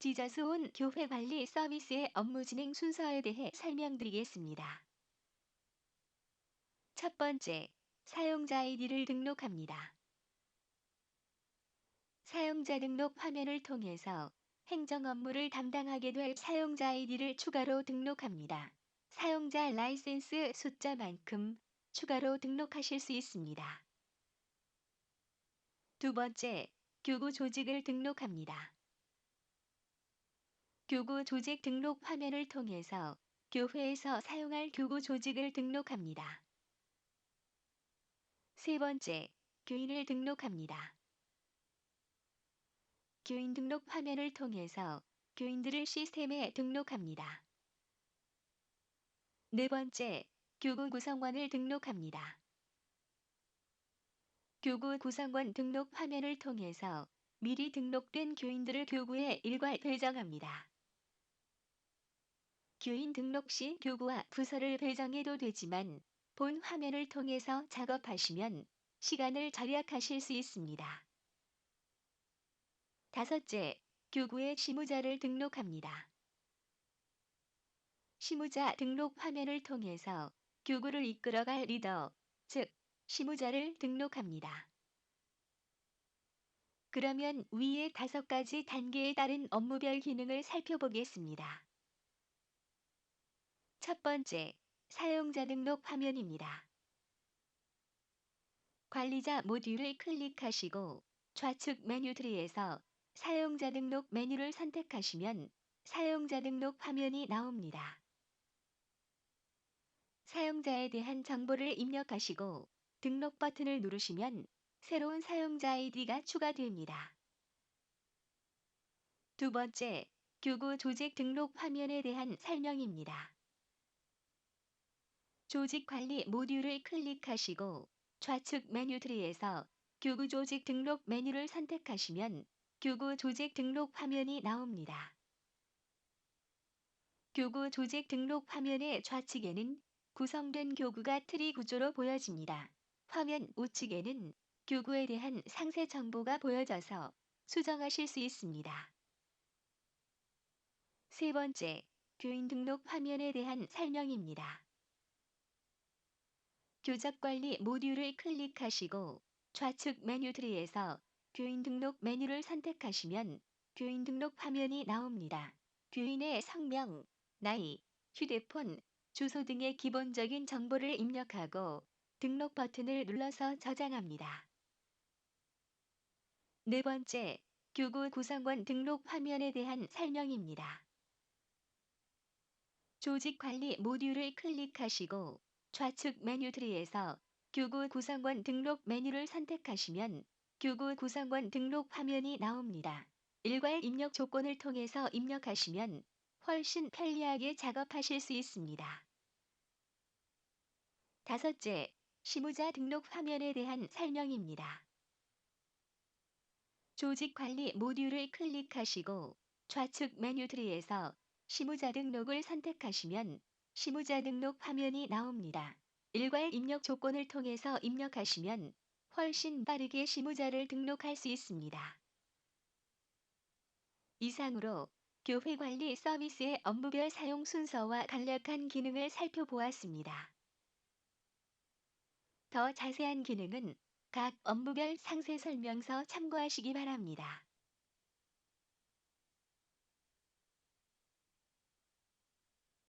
찢어서 온 교회 관리 서비스의 업무 진행 순서에 대해 설명드리겠습니다. 첫 번째, 사용자 아이디를 등록합니다. 사용자 등록 화면을 통해서 행정 업무를 담당하게 될 사용자 아이디를 추가로 등록합니다. 사용자 라이센스 숫자만큼 추가로 등록하실 수 있습니다. 두 번째, 교구 조직을 등록합니다. 교구 조직 등록 화면을 통해서 교회에서 사용할 교구 조직을 등록합니다. 세 번째, 교인을 등록합니다. 교인 등록 화면을 통해서 교인들을 시스템에 등록합니다. 네 번째, 교구 구성원을 등록합니다. 교구 구성원 등록 화면을 통해서 미리 등록된 교인들을 교구에 일괄 배정합니다. 교인 등록 시 교구와 부서를 배정해도 되지만 본 화면을 통해서 작업하시면 시간을 절약하실 수 있습니다. 다섯째, 교구의 시무자를 등록합니다. 시무자 등록 화면을 통해서 교구를 이끌어갈 리더, 즉 시무자를 등록합니다. 그러면 위의 다섯 가지 단계에 따른 업무별 기능을 살펴보겠습니다. 첫 번째, 사용자 등록 화면입니다. 관리자 모듈을 클릭하시고 좌측 메뉴 트리에서 사용자 등록 메뉴를 선택하시면 사용자 등록 화면이 나옵니다. 사용자에 대한 정보를 입력하시고 등록 버튼을 누르시면 새로운 사용자 아이디가 추가됩니다. 두 번째, 교구 조직 등록 화면에 대한 설명입니다. 조직 관리 모듈을 클릭하시고 좌측 메뉴 트리에서 교구 조직 등록 메뉴를 선택하시면 교구 조직 등록 화면이 나옵니다. 교구 조직 등록 화면의 좌측에는 구성된 교구가 트리 구조로 보여집니다. 화면 우측에는 교구에 대한 상세 정보가 보여져서 수정하실 수 있습니다. 세 번째, 교인 등록 화면에 대한 설명입니다. 교적 관리 모듈을 클릭하시고 좌측 메뉴 트리에서 교인 등록 메뉴를 선택하시면 교인 등록 화면이 나옵니다. 교인의 성명, 나이, 휴대폰, 주소 등의 기본적인 정보를 입력하고 등록 버튼을 눌러서 저장합니다. 네 번째, 교구 구성원 등록 화면에 대한 설명입니다. 조직 관리 모듈을 클릭하시고 좌측 메뉴 트리에서 교구 구성원 등록 메뉴를 선택하시면 교구 구성원 등록 화면이 나옵니다. 일괄 입력 조건을 통해서 입력하시면 훨씬 편리하게 작업하실 수 있습니다. 다섯째, 시무자 등록 화면에 대한 설명입니다. 조직 관리 모듈을 클릭하시고 좌측 메뉴 트리에서 시무자 등록을 선택하시면 시무자 등록 화면이 나옵니다. 일괄 입력 조건을 통해서 입력하시면 훨씬 빠르게 시무자를 등록할 수 있습니다. 이상으로 교회 관리 서비스의 업무별 사용 순서와 간략한 기능을 살펴보았습니다. 더 자세한 기능은 각 업무별 상세 설명서 참고하시기 바랍니다.